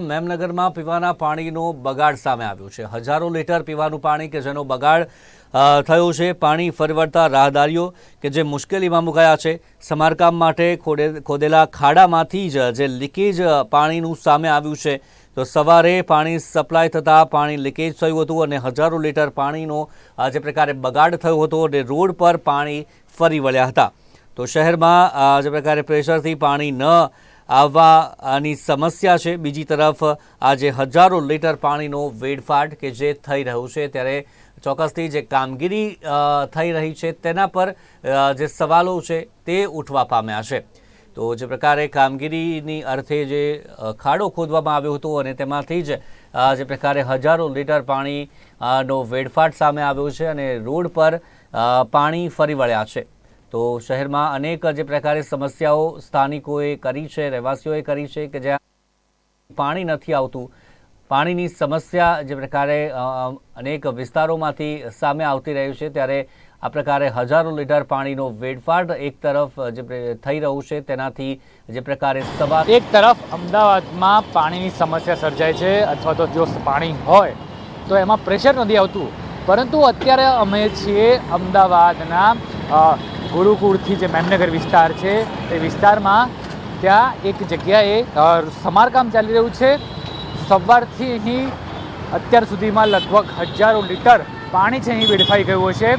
મેમનગરમાં પીવાના પાણીનો બગાડ સામે આવ્યો છે. હજારો લીટર પીવાનું પાણી કે જેનો બગાડ થયો છે, પાણી ફરી વળતા રાહદારીઓ કે જે મુશ્કેલીમાં મુકાયા છે. સમારકામ માટે ખોદેલા ખાડામાંથી જ જે લીકેજ પાણીનું સામે આવ્યું છે, તો સવારે પાણી સપ્લાય થતાં પાણી લીકેજ થયું હતું અને હજારો લીટર પાણીનો જે પ્રકારે બગાડ થયો હતો અને રોડ પર પાણી ફરી વળ્યા હતા. તો શહેરમાં જે પ્રકારે પ્રેશરથી પાણી ન આવવાની સમસ્યા છે. બીજી તરફ, આજે હજારો લીટર પાણીનો વેડફાટ કે જે થઈ રહ્યું છે ત્યારે ચોક્કસથી જે કામગીરી થઈ રહી છે તેના પર જે સવાલો છે તે ઉઠવા પામ્યા છે. તો જે પ્રકારે કામગીરીની અર્થે જે ખાડો ખોદવામાં આવ્યો હતો અને તેમાંથી જ જે પ્રકારે હજારો લીટર પાણીનો વેડફાટ સામે આવ્યો છે અને રોડ પર પાણી ફરી વળ્યા છે. તો શહેરમાં અનેક જે પ્રકારે સમસ્યાઓ સ્થાનિકોએ કરી છે, રહેવાસીઓએ કરી છે કે જ્યાં પાણી નથી આવતું. પાણીની સમસ્યા જે પ્રકારે અનેક વિસ્તારોમાંથી સામે આવતી રહ્યું છે. ત્યારે આ પ્રકારે હજારો લીટર પાણીનો વેડફાટ એક તરફ જે થઈ રહ્યું છે. તેનાથી જે પ્રકારે સવાલ એક તરફ અમદાવાદમાં પાણીની સમસ્યા સર્જાય છે, અથવા તો જો પાણી હોય, તો એમાં પ્રેશર નથી આવતું. પરંતુ અત્યારે અમે છીએ અમદાવાદના ગુરુકુળથી જે મેમનગર વિસ્તાર છે, એ વિસ્તારમાં ત્યાં એક જગ્યાએ સમારકામ ચાલી રહ્યું છે. સવારથી અહીં અત્યાર સુધીમાં લગભગ હજારો લીટર પાણી છે અહીં વેડફાઈ ગયું છે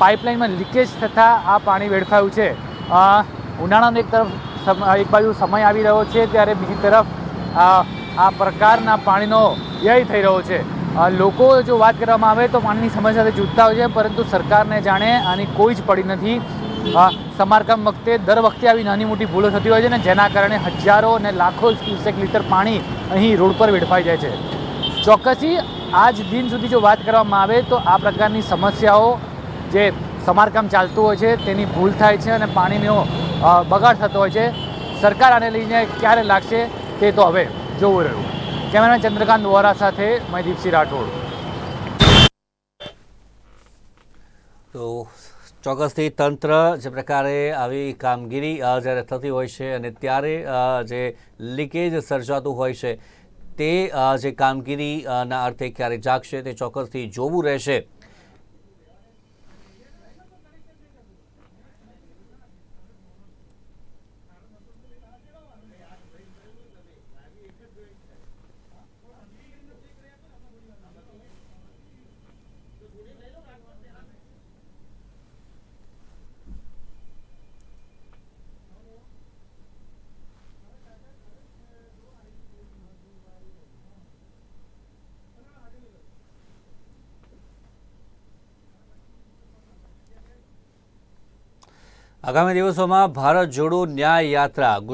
પાઇપલાઇનમાં લીકેજ થતાં આ પાણી વેડફાયું છે. ઉનાળાનો એક તરફ એક બાજુ સમય આવી રહ્યો છે, ત્યારે બીજી તરફ આ પ્રકારના પાણીનો વ્યય થઈ રહ્યો છે. લોકો જો વાત કરવામાં આવે તો પાણીની સમસ્યા સાથે જૂજતા હોય છે, પરંતુ સરકારને જાણે આની કોઈ જ પડી નથી. સમારકામ વખતે દર વખતે આવી નાની મોટી ભૂલો થતી હોય છે ને જેના કારણે હજારો અને લાખો ક્યુસેક લીટર પાણી અહીં રોડ પર વેડફાઈ જાય છે. ચોક્કસી આજ દિન સુધી જો વાત કરવામાં આવે તો આ પ્રકારની સમસ્યાઓ જે સમારકામ ચાલતું હોય છે તેની ભૂલ થાય છે અને પાણીનો બગાડ થતો હોય છે. સરકાર આને લઈને ક્યારે લાગશે તે તો હવે જોવું રહ્યું. કેમેરામેન ચંદ્રકાંત વોરા સાથે મેં દીપસિંહ રાઠોડ. તો ચોક્કસથી તંત્ર જે પ્રકારે આવી કામગીરી જ્યારે થતી હોય છે અને ત્યારે જે લીકેજ સર્જાતું હોય છે, તે જે કામગીરીના અર્થે ક્યારે જાગશે તે ચોક્કસથી જોવું રહેશે. આગામી દિવસોમાં ભારત જોડો ન્યાય યાત્રા